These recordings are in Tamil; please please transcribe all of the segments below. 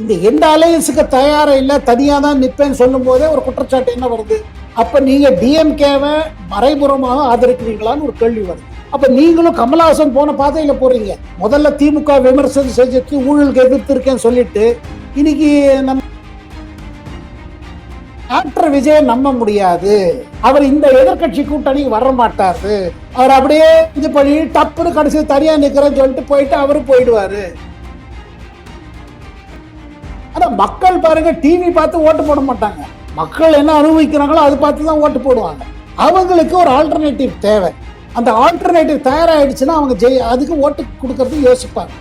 இந்த எந்த அலையன்ஸுக்கு தயாராக இல்லை. தனியா தான் நிற்பேன்னு சொல்லும் போதே ஒரு குற்றச்சாட்டு என்ன வருது? அப்ப நீங்க டிஎம்கேவை மறைமுகமாக ஆதரிக்கிறீங்களான்னு ஒரு கேள்வி வருது. அப்போ நீங்களும் கமலஹாசன் போன பாதையில் போறீங்க. முதல்ல திமுக விமர்சனம் செஞ்சுட்டு ஊழலுக்கு எதிர்த்து இருக்கேன்னு சொல்லிட்டு இன்னைக்கு நம்ம டாக்டர் விஜயை நம்ப முடியாது. அவர் இந்த எதிர்க்கட்சி கூட்டணிக்கு வர மாட்டாரு. அவர் அப்படியே இது பண்ணி டப்புன்னு கடைசி தனியா நிக்கிறேன்னு சொல்லிட்டு போயிட்டு அவரு போயிடுவாரு. ஆனால் மக்கள் பாருங்க டிவி பார்த்து ஓட்டு போட மாட்டாங்க. மக்கள் என்ன அனுபவிக்கிறாங்களோ அது பார்த்து தான் ஓட்டு போடுவாங்க. அவங்களுக்கு ஒரு ஆல்டர்னேட்டிவ் தேவை. அந்த ஆல்டர்னேட்டிவ் தயாராகிடுச்சுன்னா அவங்க ஜெய் அதுக்கு ஓட்டு கொடுக்கறது யோசிப்பாங்க.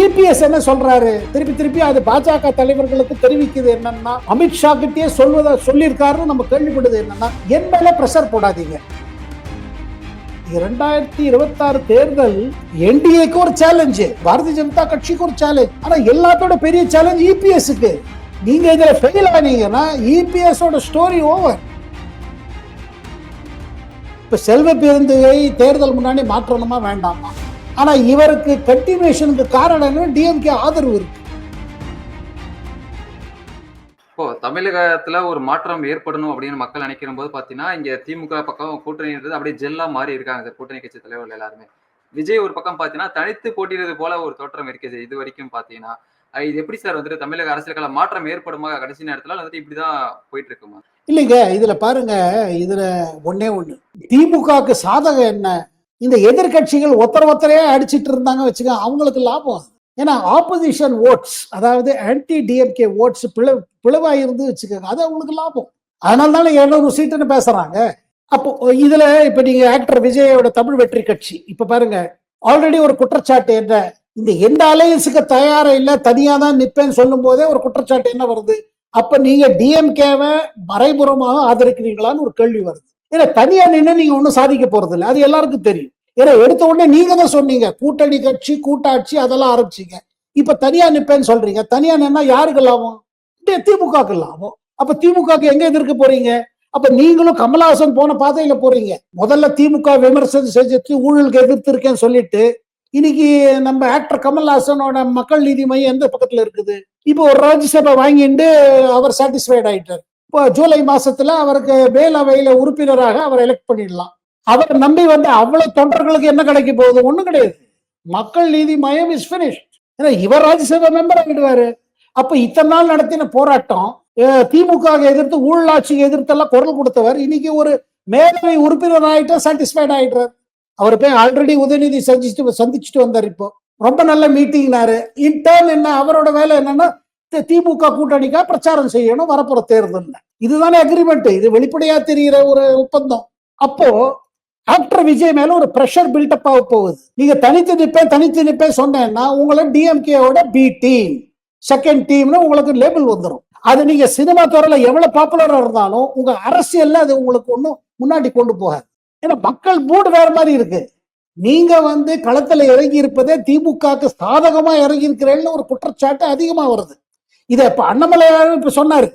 இபிஎஸ் என்ன சொல்றாரு? திருப்பி திருப்பி அது பாஜக தலைவர்களுக்கு தெரிவிக்குது என்னன்னா அமித்ஷா கிட்டே சொல்வதை சொல்லியிருக்காருன்னு நம்ம கேள்விப்படுது என்னன்னா என் மேல பிரஷர் போடாதீங்க. இரண்டாயிரத்தி இருபத்தி ஆறு தேர்தல் என்டிஏக்கு ஒரு சேலஞ்சு பாரதிய ஜனதா கட்சிக்கு ஒரு சேலஞ்ச் ஆனா எல்லாத்தோட பெரிய சேலஞ்ச் இபிஎஸ்க்கு நீங்க இதுல ஃபெயில் ஆனீங்கன்னா இபிஎஸ் ஸ்டோரி ஓவர் இப்ப செல்வ பெருந்தகை தேர்தல் முன்னாடி மாற்றணுமா வேண்டாமா? ஆனா இவருக்கு கண்டினியூஷனுக்கு காரணம் டிஎம்கே ஆதரவு இருக்கு. இப்போ தமிழகத்துல ஒரு மாற்றம் ஏற்படணும் அப்படின்னு மக்கள் நினைக்கிற போது பாத்தீங்கன்னா இங்க திமுக பக்கம் கூட்டணி இருந்தது அப்படியே ஜெல்லா மாறி இருக்காங்க சார் கூட்டணி கட்சி தலைவர்கள் எல்லாருமே. விஜய் ஒரு பக்கம் பாத்தீங்கன்னா தனித்து போட்டியிடுறது போல ஒரு தோற்றம் இருக்குது இது வரைக்கும் பாத்தீங்கன்னா. இது எப்படி சார் வந்துட்டு தமிழக அரசியல் மாற்றம் ஏற்படுமா? கடைசி நேரத்துல வந்துட்டு இப்படிதான் போயிட்டு இருக்குமா? இல்லைங்க இதுல பாருங்க இதுல ஒண்ணே ஒண்ணு. திமுகவுக்கு சாதகம் என்ன? இந்த எதிர்க்கட்சிகள் ஒத்தர ஒருத்தரையே அடிச்சிட்டு இருந்தாங்க வச்சுக்க அவங்களுக்கு லாபம் ஏன்னா ஆப்போசிஷன் ஓட்ஸ் அதாவது ஆன்டி டிஎம்கே ஓட்ஸ் பிளவு பிளவா இருந்து வச்சுக்கோங்க. அது அவங்களுக்கு லாபம். அதனால தானே இருநூறு சீட்டுன்னு பேசுறாங்க. அப்போ இதுல இப்ப நீங்க ஆக்டர் விஜயோட தமிழ் வெற்றி கட்சி. இப்ப பாருங்க ஆல்ரெடி ஒரு குற்றச்சாட்டு என்ன? இந்த எந்த அலையன்ஸுக்கு தயாரா இல்ல தனியா தான் நிப்பேன்னு சொல்லும் போதே ஒரு குற்றச்சாட்டு என்ன வருது? அப்ப நீங்க டிஎம்கேவை மறைமுகமாக ஆதரிக்கிறீங்களான்னு ஒரு கேள்வி வருது. ஏன்னா தனியா நின்று நீங்க ஒன்றும் சாதிக்க போறது இல்லை அது எல்லாருக்கும் தெரியும். ஏன்னா எடுத்த உடனே நீங்க தான் சொன்னீங்க. கூட்டணி கட்சி கூட்டாட்சி அதெல்லாம் ஆரம்பிச்சீங்க. இப்ப தனியா நிப்பேன்னு சொல்றீங்க. தனியா நின்னா யாருக்கு லாபம்? திமுகக்கு லாபம். அப்ப திமுகவுக்கு எங்க எதிர்க்க போறீங்க? அப்ப நீங்களும் கமலஹாசன் போன பாதையில போறீங்க. முதல்ல திமுக விமர்சனம் செஞ்சுட்டு ஊழலுக்கு எதிர்த்து இருக்கேன்னு சொல்லிட்டு இன்னைக்கு நம்ம ஆக்டர் கமல்ஹாசனோட மக்கள் நீதி மையம் எந்த பக்கத்துல இருக்குது? இப்போ ஒரு ராஜ்யசபா வாங்கிட்டு அவர் சாட்டிஸ்ஃபைட் ஆயிட்டார். இப்போ ஜூலை மாசத்துல அவருக்கு மேலவையில உறுப்பினராக அவர் எலெக்ட் பண்ணிடலாம். அவரை நம்பி வந்து அவ்வளவு தொண்டர்களுக்கு என்ன கிடைக்க போகுது? ஒண்ணும் கிடையாது. மக்கள் நீதி மயம் இஸ் பினிஷ் ஏன்னா இவர் ராஜ்யசபா மெம்பர் ஆகிடுவாரு. அப்ப இத்தனை நாள் நடத்தின போராட்டம் திமுக எதிர்த்து ஊழலாட்சிக்கு எதிர்த்து எல்லாம் குரல் கொடுத்தவர். இன்னைக்கு ஒரு மேலவை உறுப்பினர் ஆயிட்டா சாட்டிஸ்ஃபைட் ஆயிடுறாரு. அவர் போய் ஆல்ரெடி உதயநிதி சந்திச்சுட்டு சந்திச்சுட்டு வந்தார் இப்போ. ரொம்ப நல்ல மீட்டிங்னாரு. இன்டர்ன் என்ன அவரோட வேலை என்னன்னா திமுக கூட்டணிக்கா பிரச்சாரம் செய்யணும் வரப்போற தேர்தல் இதுதானே அக்ரிமெண்ட் இது வெளிப்படையா தெரிகிற ஒரு ஒப்பந்தம். அப்போ ஆக்டர் விஜய் மேல ஒரு ப்ரெஷர் பில்டப் ஆக போகுது. நீங்க தனித்து நிற்பேன் தனித்து நிற்பேன் சொன்னேன்னா உங்களை டிஎம்கேவோட பி டீம் செகண்ட் டீம்னு உங்களுக்கு லேபிள் வந்துடும் அது நீங்க சினிமா துறையில எவ்வளவு பாப்புலரா இருந்தாலும் உங்க அரசியல்ல அது உங்களுக்கு ஒன்றும் முன்னாடி கொண்டு போகாது. ஏன்னா மக்கள் மூடு வேற மாதிரி இருக்கு. நீங்க வந்து களத்துல இறங்கி இருப்பதே திமுகக்கு சாதகமா இறங்கி இருக்கிறேன்னு ஒரு குற்றச்சாட்டு அதிகமா வருது. இதை இப்ப அண்ணாமலை இப்ப சொன்னாரு.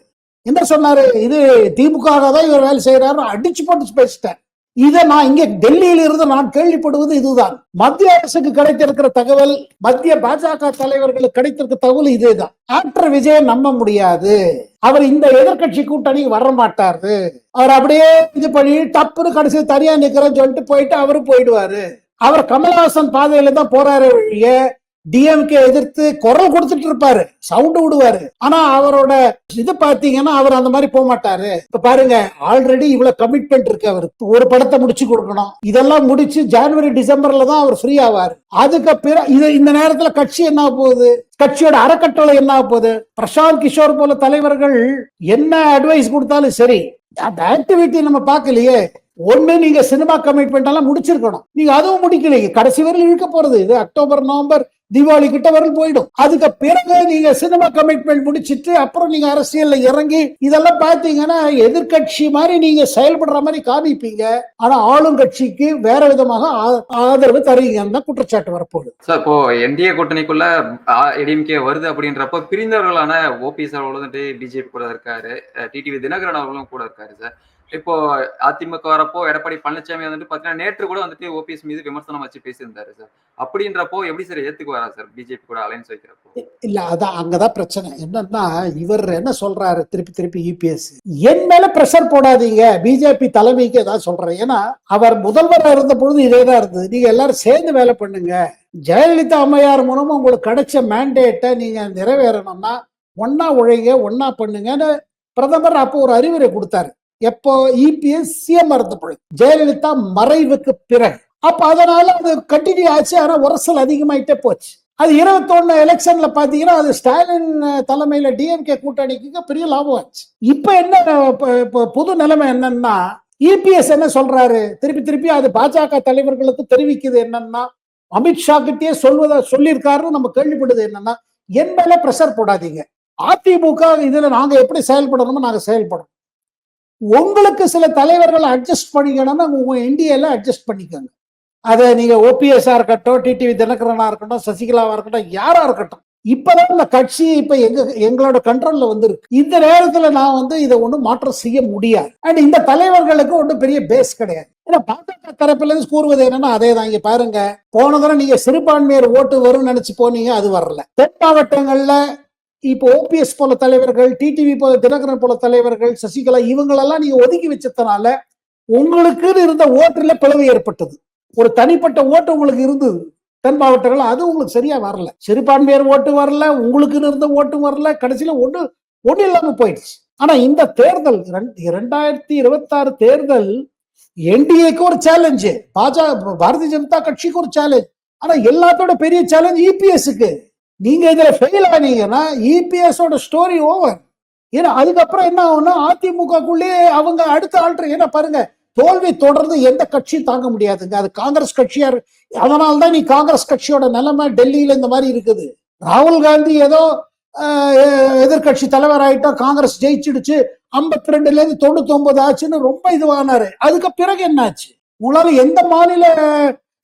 என்ன சொன்னாரு? இது திமுக தான் இவர் வேலை செய்யறாரு அடிச்சு போட்டு பேசிட்டேன் இதை நான் இங்க டெல்லியில் இருந்து நான் கேள்விப்படுவது இதுதான். மத்திய அரசுக்கு கிடைத்திருக்கிற தகவல் மத்திய பாஜக தலைவர்களுக்கு கிடைத்திருக்க தகவல் இதேதான். ஆக்டர் விஜய நம்ப முடியாது. அவர் இந்த எதிர்க்கட்சி கூட்டணிக்கு வர மாட்டாரு. அவர் அப்படியே இது பண்ணி டப்புன்னு கடைசி தனியா நிக்கிறேன்னு சொல்லிட்டு போயிட்டு அவரு போயிடுவாரு. அவர் கமல்ஹாசன் பாதையில தான் போறாரு வழியே டிஎம்கே எதிர்த்து குரல் கொடுத்துட்டு இருப்பாரு சவுண்ட் விடுவாரு. ஆனா அவரோட இது பாத்தீங்கன்னா அவர் அந்த மாதிரி போக மாட்டாரு இப்ப பாருங்க ஆல்ரெடி இவ்வளவு கமிட்மெண்ட் இருக்கு அவர் ஒரு படத்தை முடிச்சு கொடுக்கணும். இதெல்லாம் முடிச்சு ஜனவரி டிசம்பர்ல தான் அவர் ஃப்ரீ ஆவாரு. அதுக்கு பிற இது இந்த நேரத்துல கட்சி என்ன போகுது? கட்சியோட அறக்கட்டளை என்ன போகுது? பிரசாந்த் கிஷோர் போல தலைவர்கள் என்ன அட்வைஸ் கொடுத்தாலும் சரி அந்த ஆக்டிவிட்டி நம்ம பார்க்கலையே. ஒண்ணு நீங்க சினிமா கமிட்மெண்ட் எல்லாம் முடிச்சிருக்கணும். நீங்க அதுவும் முடிக்கலையே கடைசி வரையில் இழுக்க போறது. இது அக்டோபர் நவம்பர் தீபாவளி கிட்ட வரல் போயிடும். அதுக்கு பிறகு நீங்க சினிமா கமிட்மெண்ட் முடிச்சிட்டு அப்புறம் நீங்க அரசியல்ல இறங்கி இதெல்லாம் பாத்தீங்கன்னா எதிர்க்கட்சி மாதிரி நீங்க செயல்படுற மாதிரி காமிப்பீங்க. ஆனா ஆளுங்கட்சிக்கு வேற விதமாக ஆ- ஆதரவு தருவீங்கன்னு தான் குற்றச்சாட்டு வரப்போகுது. சார் இப்போ என்டிஏ கூட்டணிக்குள்ள ஏடிஎம்கே வருது அப்படின்றப்ப பிரிந்தவர்களான ஓபிஎஸ் அவர்களும் வந்துட்டு பிஜேபி கூட இருக்காரு. டிடிவி தினகரன் அவர்களும் கூட இருக்காரு சார். இப்போ அதிமுக வரப்போ எடப்பாடி பழனிசாமி வந்துட்டு பாத்தீங்கன்னா நேற்று கூட வந்துட்டு ஓபிஎஸ் மீது விமர்சனம் வச்சு பேசியிருந்தாரு சார். அப்படின்றப்போ எப்படி சார் ஏத்துக்குவாரா சார்? பிஜேபி கூட அலைன்ஸ் வைக்கிறப்போ? இல்ல அதான் அங்கதான் பிரச்சனை. என்னன்னா இவர் என்ன சொல்றாரு? திருப்பி திருப்பி யூபிஎஸ் என் மேல பிரஷர் போடாதீங்க. பிஜேபி தலைமைக்கு ஏதாவது சொல்றேன். ஏன்னா அவர் முதல்வரா இருந்த பொழுது இதேதான் இருந்தது. நீங்க எல்லாரும் சேர்ந்து வேலை பண்ணுங்க. ஜெயலலிதா அம்மையார் மூலமா உங்களுக்கு கிடைச்ச மேண்டேட்டை நீங்க நிறைவேறணும்னா ஒன்னா உழைங்க ஒன்னா பண்ணுங்கன்னு பிரதமர் அப்போ ஒரு அறிவுரை கொடுத்தாரு. எப்போ இபிஎஸ் சிஎம் இருந்த பொழுது ஜெயலலிதா மறைவுக்கு பிறகு. அப்ப அதனால அது கண்டினியூ ஆச்சு ஆனா உரசல் அதிகமாயிட்டே போச்சு. அது இருபத்தொன்னு எலெக்ஷன்ல பாத்தீங்கன்னா அது ஸ்டாலின் தலைமையில டிஎம்கே கூட்டணிக்கு பெரிய லாபம் ஆச்சு. இப்ப என்ன பொது புது நிலைமை என்னன்னா இபிஎஸ் என்ன சொல்றாரு? திருப்பி திருப்பி அது பாஜக தலைவர்களுக்கு தெரிவிக்குது என்னன்னா அமித்ஷா கிட்டே சொல்வத சொல்லியிருக்காருன்னு நம்ம கேள்விப்படுது என்னன்னா என் மேல பிரஷர் போடாதீங்க. அதிமுக இதுல நாங்க எப்படி செயல்படணுமோ நாங்க செயல்படணும் உங்களுக்கு சில தலைவர்களை அட்ஜஸ்ட் பண்ணிக்கணும்னா உங்க என்டிஏல அட்ஜஸ்ட் பண்ணிக்கோங்க. அதை நீங்க ஓபிஎஸ்ஆ இருக்கட்டும் டிடிவி தினகரனா இருக்கட்டும் சசிகலாவா இருக்கட்டும் யாரா இருக்கட்டும். இப்பதான் இந்த கட்சி இப்ப எங்க எங்களோட கண்ட்ரோல்ல வந்திருக்கு. இந்த நேரத்துல நான் வந்து இதை ஒண்ணும் மாற்றம் செய்ய முடியாது. அண்ட் இந்த தலைவர்களுக்கு ஒன்றும் பெரிய பேஸ் கிடையாது. ஏன்னா பாஜக தரப்புல இருந்து கூறுவது என்னன்னா அதே தான் இங்க பாருங்க போன தடவை நீங்க சிறுபான்மையர் ஓட்டு வரும்னு நினைச்சு போனீங்க அது வரல. தென் மாவட்டங்கள்ல இப்போ ஓபிஎஸ் போல தலைவர்கள் டிடிவி போல தினகரன் போல தலைவர்கள் சசிகலா இவங்களெல்லாம் நீங்க ஒதுக்கி வச்சதுனால உங்களுக்குன்னு இருந்த ஓட்டுல பிளவு ஏற்பட்டது. ஒரு தனிப்பட்ட ஓட்டு உங்களுக்கு இருந்தது. தென் மாவட்டங்கள் அது உங்களுக்கு சரியா வரல. சிறுபான்மையர் ஓட்டு வரல உங்களுக்குன்னு இருந்த ஓட்டும் வரல கடைசியில ஒண்ணு ஒண்ணு இல்லாம போயிடுச்சு. ஆனா இந்த தேர்தல் இரண்டாயிரத்தி இருபத்தாறு தேர்தல் என்டிஏக்கு ஒரு சேலஞ்சு பாஜக பாரதிய ஜனதா கட்சிக்கு ஒரு சேலஞ்ச் ஆனா எல்லாத்தோட பெரிய சேலஞ்ச் இபிஎஸ்க்கு நீங்க இதுல ஃபெயில் ஆனீங்கன்னா இபிஎஸோட ஸ்டோரி ஓவர் ஏன்னா அதுக்கப்புறம் என்ன ஆகும்னா அதிமுகக்குள்ளே அவங்க அடுத்த ஆல்டர் ஏன்னா பாருங்க தோல்வி தொடர்ந்து எந்த கட்சியும் தாங்க முடியாதுங்க. அது காங்கிரஸ் கட்சியா இரு- அதனால்தான் நீ காங்கிரஸ் கட்சியோட நிலைமை டெல்லியில இந்த மாதிரி இருக்குது. ராகுல் காந்தி ஏதோ எதிர்கட்சி எதிர்க்கட்சி தலைவர் ஆயிட்டா காங்கிரஸ் ஜெயிச்சிடுச்சு ஐம்பத்தி ரெண்டுல இருந்து தொண்ணூத்தி ஒன்பது ஆச்சுன்னு ரொம்ப இதுவானாரு. அதுக்கு பிறகு என்னாச்சு? உங்களால எந்த மாநில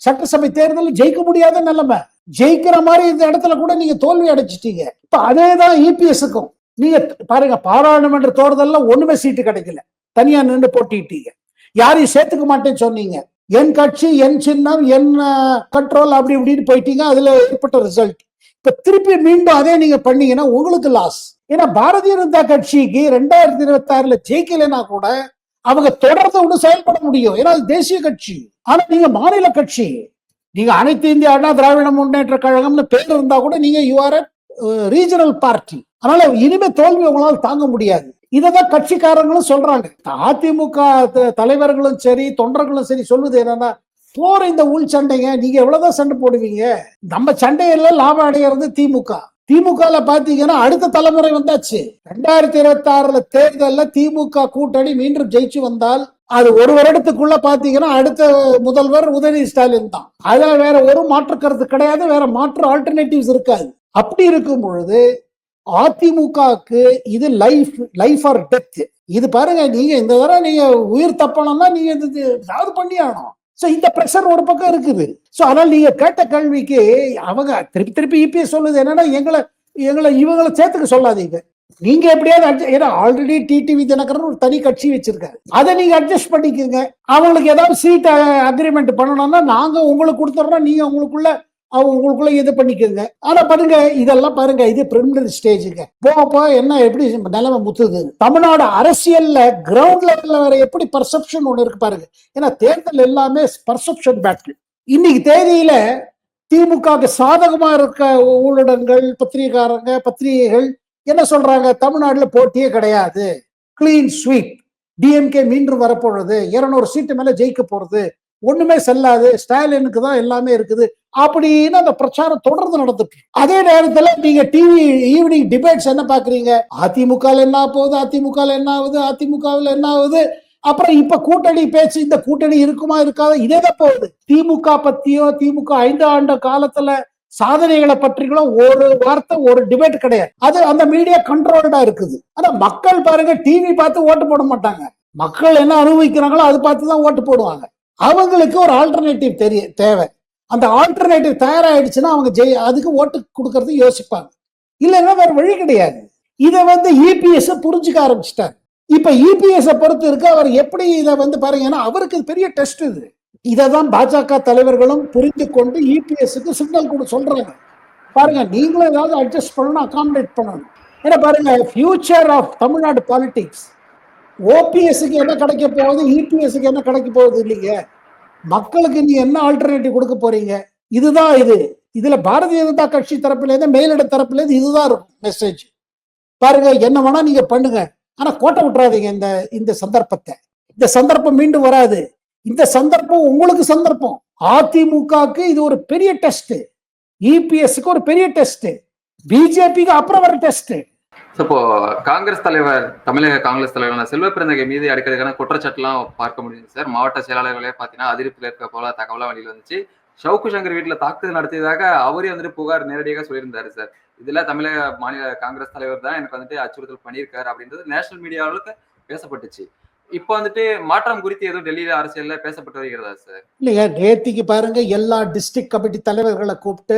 சட்டசபை தேர்தலில் ஜெயிக்க முடியாத நிலைமை. ஜெயிக்கிற மாதிரி இந்த இடத்துல கூட நீங்க தோல்வி அடைச்சிட்டீங்க இப்ப அதேதான் இபிஎஸ்க்கும். நீங்க பாருங்க பாராளுமன்ற தேர்தல்ல ஒண்ணுமே சீட்டு கிடைக்கல. தனியா நின்று போட்டிட்டீங்க. யாரையும் சேர்த்துக்க மாட்டேன்னு சொன்னீங்க. என் கட்சி என் சின்னம் என் கண்ட்ரோல் அப்படி இப்படின்னு போயிட்டீங்க அதுல ஏற்பட்ட ரிசல்ட் இப்ப திருப்பி மீண்டும் அதே நீங்க பண்ணீங்கன்னா உங்களுக்கு லாஸ் ஏன்னா பாரதிய ஜனதா கட்சிக்கு ரெண்டாயிரத்தி இருபத்தி ஆறுல ஜெயிக்கலைன்னா கூட அவங்க தொடர்ந்து ஒண்ணு செயல்பட முடியும். ஏன்னா அது தேசிய கட்சி. ஆனா நீங்க மாநில கட்சி. நீங்க அனைத்து இந்திய அண்ணா திராவிட முன்னேற்ற கழகம்னு பேர் இருந்தா கூட நீங்க யூஆர் ரீஜனல் பார்ட்டி அதனால இனிமே தோல்வி உங்களால் தாங்க முடியாது. இதைதான் கட்சிக்காரங்களும் சொல்றாங்க. அதிமுக தலைவர்களும் சரி தொண்டர்களும் சரி சொல்லுது என்னன்னா போற இந்த உள் சண்டைங்க. நீங்க எவ்வளவுதான் சண்டை போடுவீங்க? நம்ம சண்டையில லாபம் அடைகிறது திமுக. திமுகல பாத்தீங்கன்னா அடுத்த தலைமுறை வந்தாச்சு. ரெண்டாயிரத்தி இருபத்தி ஆறுல தேர்தல்ல திமுக கூட்டணி மீண்டும் ஜெயிச்சு வந்தால் அது ஒரு வருடத்துக்குள்ள பாத்தீங்கன்னா அடுத்த முதல்வர் உதயநிதி ஸ்டாலின் தான். அதுல வேற ஒரு மாற்று கருத்து கிடையாது வேற மாற்று ஆல்டர்னேட்டிவ்ஸ் இருக்காது. அப்படி இருக்கும் பொழுது அதிமுகவுக்கு இது லைஃப் லைஃப் ஆர் டெத் இது பாருங்க நீங்க இந்த தடவை நீங்க உயிர் தப்பணும்னா நீங்க இது ஏதாவது பண்ணி ஆகணும் ஸோ இந்த ப்ரெஷர் ஒரு பக்கம் இருக்குது. ஸோ அதனால் நீங்கள் கேட்ட கேள்விக்கு அவங்க திருப்பி திருப்பி இபிஎஸ் சொல்லுது என்னன்னா எங்களை எங்களை இவங்களை சேர்த்துக்க சொல்லாதீங்க. நீங்க எப்படியாவது adjust- ஏன்னா ஆல்ரெடி டிடிவி தினகரன் ஒரு தனி கட்சி வச்சிருக்காரு. அதை நீங்க அட்ஜஸ்ட் பண்ணிக்கோங்க. அவங்களுக்கு ஏதாவது சீட் அக்ரிமெண்ட் பண்ணணும்னா நாங்க உங்களுக்கு கொடுத்துட்றோம் நீங்க உங்களுக்குள்ள அவங்க உங்களுக்குள்ள இது பண்ணிக்கோங்க. ஆனா பாருங்க இதெல்லாம் பாருங்க இது பிரிமினரி ஸ்டேஜுங்க போக போக என்ன எப்படி நிலைமை முத்துது? தமிழ்நாடு அரசியல்ல கிரவுண்ட் லெவல்ல வேற எப்படி பர்செப்ஷன் ஒண்ணு இருக்கு பாருங்க. ஏன்னா தேர்தல் எல்லாமே பர்செப்ஷன் பேட்டில் இன்னைக்கு தேதியில திமுகவுக்கு சாதகமா இருக்க ஊழடங்கள் பத்திரிகைக்காரங்க பத்திரிகைகள் என்ன சொல்றாங்க? தமிழ்நாடுல போட்டியே கிடையாது. கிளீன் ஸ்வீப் டிஎம்கே மீண்டும் வரப்போறது. இருநூறு சீட்டு மேல ஜெயிக்க போறது. ஒண்ணுமே செல்லாது ஸ்டாலினுக்கு தான் எல்லாமே இருக்குது அப்படின்னு அந்த பிரச்சாரம் தொடர்ந்து நடந்துட்டு அதே நேரத்துல நீங்க டிவி ஈவினிங் டிபேட்ஸ் என்ன பாக்குறீங்க? அதிமுக என்ன போகுது அதிமுக என்ன ஆகுது அதிமுகவில் என்ன ஆகுது? அப்புறம் இப்ப கூட்டணி பேச்சு இந்த கூட்டணி இருக்குமா இருக்காது? இதேதான் போகுது. திமுக பத்தியோ திமுக ஐந்து ஆண்டு காலத்துல சாதனைகளை பற்றிகளும் ஒரு வார்த்தை ஒரு டிபேட் கிடையாது. அது அந்த மீடியா கண்ட்ரோல்டா இருக்குது. ஆனா மக்கள் பாருங்க டிவி பார்த்து ஓட்டு போட மாட்டாங்க. மக்கள் என்ன அனுபவிக்கிறாங்களோ அது பார்த்து தான் ஓட்டு போடுவாங்க. அவங்களுக்கு ஒரு ஆல்டர்னேட்டிவ் தெரிய தேவை. அந்த ஆல்டர்னேட்டிவ் தயாராயிடுச்சுன்னா அவங்க ஜெய் அதுக்கு ஓட்டு கொடுக்கறது யோசிப்பாங்க. இல்லைன்னா வேற வழி கிடையாது. இதை வந்து இபிஎஸ் புரிஞ்சுக்க ஆரம்பிச்சிட்டார். இப்ப இபிஎஸ் பொறுத்து இருக்கு அவர் எப்படி இதை வந்து பாருங்க ஏன்னா அவருக்கு பெரிய டெஸ்ட் இது. இதை தான் பாஜக தலைவர்களும் புரிந்து கொண்டு இபிஎஸ்க்கு சிக்னல் கூட சொல்றாங்க. பாருங்க நீங்களும் ஏதாவது அட்ஜஸ்ட் பண்ணணும் அகாமடேட் பண்ணணும். ஏன்னா பாருங்க ஃபியூச்சர் ஆஃப் தமிழ்நாடு பாலிடிக்ஸ் ஓபிஎஸ்க்கு என்ன கிடைக்க போகுது? இபிஎஸ்க்கு என்ன கிடைக்க போகுது இல்லைங்க? மக்களுக்கு நீ என்ன ஆல்டர்னேட்டிவ் கொடுக்க போறீங்க? இதுதான் இது. இதுல பாரதிய ஜனதா கட்சி தரப்புல இருந்து மேலிட தரப்புல இருந்து இதுதான் இருக்கும் மெசேஜ் பாருங்க என்ன வேணா நீங்க பண்ணுங்க. ஆனா கோட்டை விட்டுறாதீங்க இந்த இந்த சந்தர்ப்பத்தை. இந்த சந்தர்ப்பம் மீண்டும் வராது. இந்த சந்தர்ப்பம் உங்களுக்கு சந்தர்ப்பம். அதிமுகவுக்கு இது ஒரு பெரிய டெஸ்ட் இபிஎஸ்க்கு ஒரு பெரிய டெஸ்ட் பிஜேபிக்கு அப்புறம் வர டெஸ்ட் இப்போ காங்கிரஸ் தலைவர் தமிழக காங்கிரஸ் தலைவரான செல்வ பிறந்தகை மீது அடிக்கடிக்கான குற்றச்சாட்டுலாம் பார்க்க முடியுது சார் மாவட்ட செயலாளர்களே பார்த்தீங்கன்னா அதிருப்தியில் இருக்க போல தகவலாம் வெளியில் வந்துச்சு. ஷவுக்கு சங்கர் வீட்டில் தாக்குதல் நடத்தியதாக அவரே வந்துட்டு புகார் நேரடியாக சொல்லியிருந்தாரு சார் இதுல தமிழக மாநில காங்கிரஸ் தலைவர் தான் எனக்கு வந்துட்டு அச்சுறுத்தல் பண்ணியிருக்காரு அப்படின்றது நேஷனல் மீடியாவுக்கு பேசப்பட்டுச்சு. இப்போ வந்துட்டு மாற்றம் குறித்து எதுவும் டெல்லியில அரசியல்ல பேசப்பட்டு வருகிறதா சார் இல்லையா? நேத்திக்கு பாருங்க எல்லா டிஸ்ட்ரிக்ட் கமிட்டி தலைவர்களை கூப்பிட்டு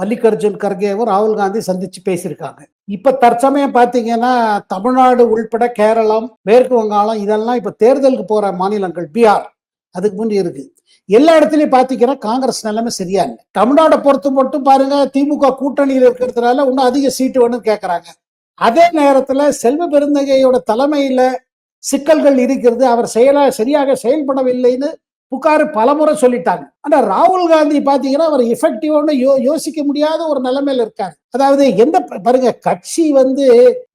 மல்லிகார்ஜுன் கர்கேவும் ராகுல் காந்தி சந்திச்சு பேசியிருக்காங்க. இப்ப தற்சமயம் பாத்தீங்கன்னா தமிழ்நாடு உள்பட கேரளம் மேற்கு வங்காளம் இதெல்லாம் இப்ப தேர்தலுக்கு போற மாநிலங்கள் பீகார். அதுக்கு முன்னாடி இருக்கு. எல்லா இடத்துலயும் பாத்தீங்கன்னா காங்கிரஸ் நிலைமை சரியா இல்லை. தமிழ்நாட்டை பொறுத்து மட்டும் பாருங்க திமுக கூட்டணியில் இருக்கிறதுனால இன்னும் அதிக சீட்டு வேணும்னு கேட்கறாங்க அதே நேரத்துல செல்வ பெருந்தகையோட தலைமையில சிக்கல்கள் இருக்கிறது. அவர் செயலா சரியாக செயல்படவில்லைன்னு புகார் பலமுறை சொல்லிட்டாங்க. ஆனா ராகுல் காந்தி பாத்தீங்கன்னா அவர் எஃபெக்டிவான யோ யோசிக்க முடியாத ஒரு நிலைமையில இருக்காரு. அதாவது எந்த பாருங்க கட்சி வந்து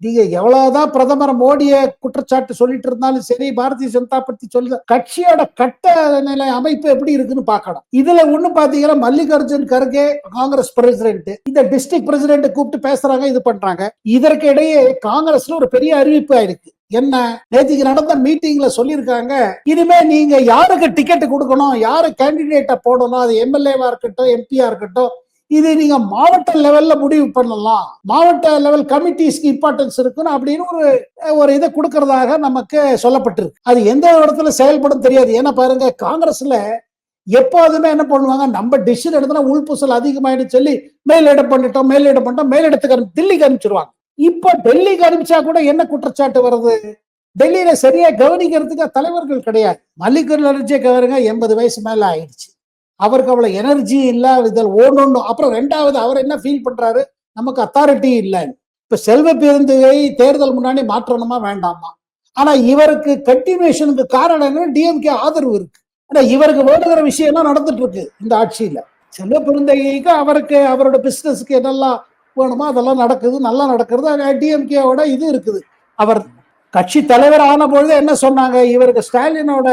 நீங்க எவ்வளவுதான் பிரதமர் மோடிய குற்றச்சாட்டு சொல்லிட்டு இருந்தாலும் சரி பாரதிய ஜனதா பத்தி சொல்ல கட்சியோட கட்ட நிலை அமைப்பு எப்படி இருக்குன்னு பார்க்கணும். இதுல ஒண்ணு பாத்தீங்கன்னா மல்லிகார்ஜுன் கர்கே காங்கிரஸ் பிரசிடென்ட் இந்த டிஸ்ட்ரிக்ட் பிரசிடென்ட் கூப்பிட்டு பேசுறாங்க இது பண்றாங்க. இதற்கு இடையே காங்கிரஸ்ல ஒரு பெரிய அறிவிப்பு ஆயிருக்கு. என்ன? நேற்றுக்கு நடந்த மீட்டிங்ல சொல்லியிருக்காங்க இனிமே நீங்க யாருக்கு டிக்கெட் கொடுக்கணும்? யாரு கேண்டிடேட் கேண்டிடேட்டை போடணும். அது எம்எல்ஏவா இருக்கட்டும் எம்பியா இருக்கட்டும். இது நீங்க மாவட்ட லெவல்ல முடிவு பண்ணலாம். மாவட்ட லெவல் கமிட்டிஸ்க்கு இம்பார்ட்டன்ஸ் இருக்குன்னு அப்படின்னு ஒரு ஒரு இதை கொடுக்கறதாக நமக்கு சொல்லப்பட்டிருக்கு. அது எந்த இடத்துல செயல்படும் தெரியாது. ஏன்னா பாருங்க காங்கிரஸ்ல எப்போதுமே என்ன பண்ணுவாங்க? நம்ம டிசிஷன் எடுத்தா உள்பூசல் அதிகமாயிடுன்னு சொல்லி மேலிடம் பண்ணிட்டோம் மேலிடம் பண்ணிட்டோம் மேலிடத்துக்கு அனுப்பி- தில்லிக்கு அனுப்பிச்சிருவாங்க. இப்போ டெல்லிக்கு அனுப்பிச்சா கூட என்ன குற்றச்சாட்டு வருது? டெல்லியில சரியா கவனிக்கிறதுக்கு தலைவர்கள் கிடையாது. மல்லிகர் அனுப்பிச்சே கவருங்க எண்பது வயசு மேல ஆயிடுச்சு. அவருக்கு அவ்வளவு எனர்ஜி இல்ல இதில் ஓடணும் அப்புறம் ரெண்டாவது அவர் என்ன ஃபீல் பண்றாரு? நமக்கு அத்தாரிட்டி இல்லைன்னு இப்ப செல்வ பெருந்துகை தேர்தல் முன்னாடி மாற்றணுமா வேண்டாமா? ஆனா இவருக்கு கண்டினியூஷனுக்கு காரணம் என்ன டிஎம்கே ஆதரவு இருக்கு. ஆனா இவருக்கு வேணுங்கிற விஷயம் எல்லாம் நடந்துட்டு இருக்கு இந்த ஆட்சியில. செல்வ பெருந்தகைக்கு அவருக்கு அவரோட பிசினஸ்க்கு என்னெல்லாம் வேணுமோ அதெல்லாம் நடக்குது நல்லா நடக்கிறது டிஎம்கேவோட இது இருக்குது. அவர் கட்சி தலைவர் ஆன பொழுது என்ன சொன்னாங்க? இவருக்கு ஸ்டாலினோட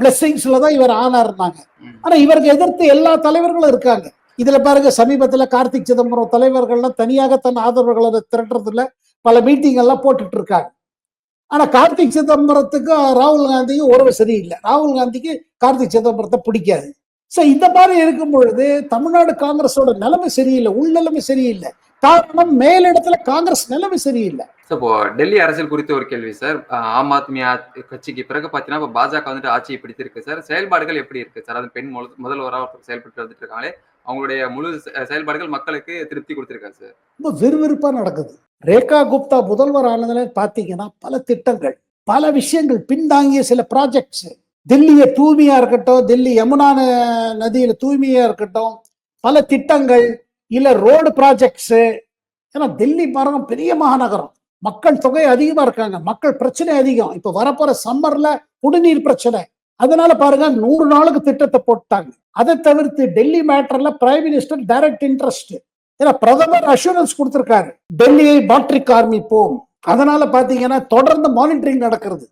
பிளெஸ்ஸிங்ஸ்ல தான் இவர் ஆனாருனாங்க ஆனா இவருக்கு எதிர்த்து எல்லா தலைவர்களும் இருக்காங்க. இதுல பாருங்க சமீபத்துல கார்த்திக் சிதம்பரம் தலைவர்கள்லாம் தனியாக தன் ஆதரவுகளை திரட்டுறதுல பல மீட்டிங் எல்லாம் போட்டுட்டு இருக்காங்க. ஆனா கார்த்திக் சிதம்பரத்துக்கும் ராகுல் காந்திக்கும் உறவு சரியில்லை. ராகுல் காந்திக்கு கார்த்திக் சிதம்பரத்தை பிடிக்காது. சோ இந்த மாதிரி இருக்கும் பொழுது தமிழ்நாடு காங்கிரஸோட நிலைமை சரியில்லை உள்நிலைமை சரியில்லை. காரணம் மேலிடத்துல காங்கிரஸ் நிலைமை சரியில்லை. இப்போ டெல்லி அரசியல் குறித்த ஒரு கேள்வி சார் ஆம் ஆத்மி ஆ- கட்சிக்கு பிறகு பாத்தீங்கன்னா இப்போ பாஜக வந்துட்டு ஆட்சியை பிடித்திருக்கு சார் செயல்பாடுகள் எப்படி இருக்கு சார் அது பெண் முதல்- முதல்வராக செயல்பட்டு வந்துட்டு இருக்காங்களே அவங்களுடைய முழு செ- செயல்பாடுகள் மக்களுக்கு திருப்தி கொடுத்திருக்காங்க சார் ரொம்ப விறுவிறுப்பா நடக்குது. ரேகா குப்தா முதல்வர் ஆனதுல பாத்தீங்கன்னா பல திட்டங்கள் பல விஷயங்கள் பின்தாங்கிய சில ப்ராஜெக்ட்ஸ் தில்லிய தூய்மையா இருக்கட்டும் தில்லி யமுனா நதியில தூய்மையா இருக்கட்டும் பல திட்டங்கள் இல்ல ரோடு ப்ராஜெக்ட்ஸ் ஏன்னா தில்லி பாருங்க பெரிய மாநகரம் மக்கள் தொகை அதிகமா இருக்காங்க. மக்கள் பிரச்சனை அதிகம். இப்ப வரப்போற சம்மர்ல குடிநீர் பிரச்சனை. அதனால பாருங்க நூறு நாளுக்கு திட்டத்தை போட்டாங்க. அதை தவிர்த்து டெல்லி மேட்டர்ல பிரைம் மினிஸ்டர் டைரக்ட் இன்ட்ரெஸ்ட் ஏன்னா பிரதமர் அஷூரன்ஸ் கொடுத்திருக்காரு. டெல்லியை மாற்றிக் கார்மிப்போம் அதனால பாத்தீங்கன்னா தொடர்ந்து மானிட்டரிங் நடக்கிறது.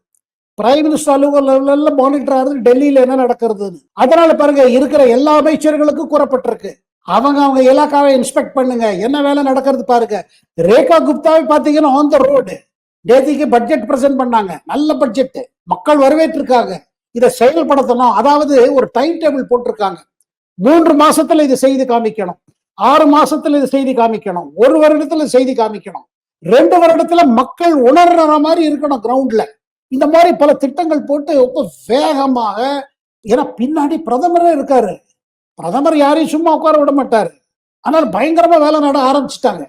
பிரைம் மினிஸ்டர் அலுவலகம்ல மானிட்டர் ஆகுது. டெல்லியில என்ன நடக்கிறதுன்னு. அதனால பாருங்க இருக்கிற எல்லா அமைச்சர்களுக்கும் கூறப்பட்டிருக்கு. அவங்க அவங்க இலாக்காவை இன்ஸ்பெக்ட் பண்ணுங்க. என்ன வேலை நடக்கிறது பாருங்க. ரேகா குப்தாவை பாத்தீங்கன்னா ஆன் த ரோடு நேத்திக்கு பட்ஜெட் பிரசன்ட் பண்ணாங்க. நல்ல பட்ஜெட் மக்கள் வரவேற்றிருக்காங்க. இதை செயல்படுத்தணும். அதாவது ஒரு டைம் டேபிள் போட்டிருக்காங்க. மூன்று மாசத்துல இதை செய்து காமிக்கணும். ஆறு மாசத்துல இது செய்தி காமிக்கணும். ஒரு வருடத்துல செய்தி காமிக்கணும். ரெண்டு வருடத்துல மக்கள் உணர்ற மாதிரி இருக்கணும் கிரவுண்ட்ல இந்த மாதிரி பல திட்டங்கள் போட்டு ரொம்ப வேகமாக. ஏன்னா பின்னாடி பிரதமரே இருக்காரு. பிரதமர் யாரையும் சும்மா உட்கார விட மாட்டாரு. ஆனால் பயங்கரமா வேலை நட ஆரம்பிச்சுட்டாங்க.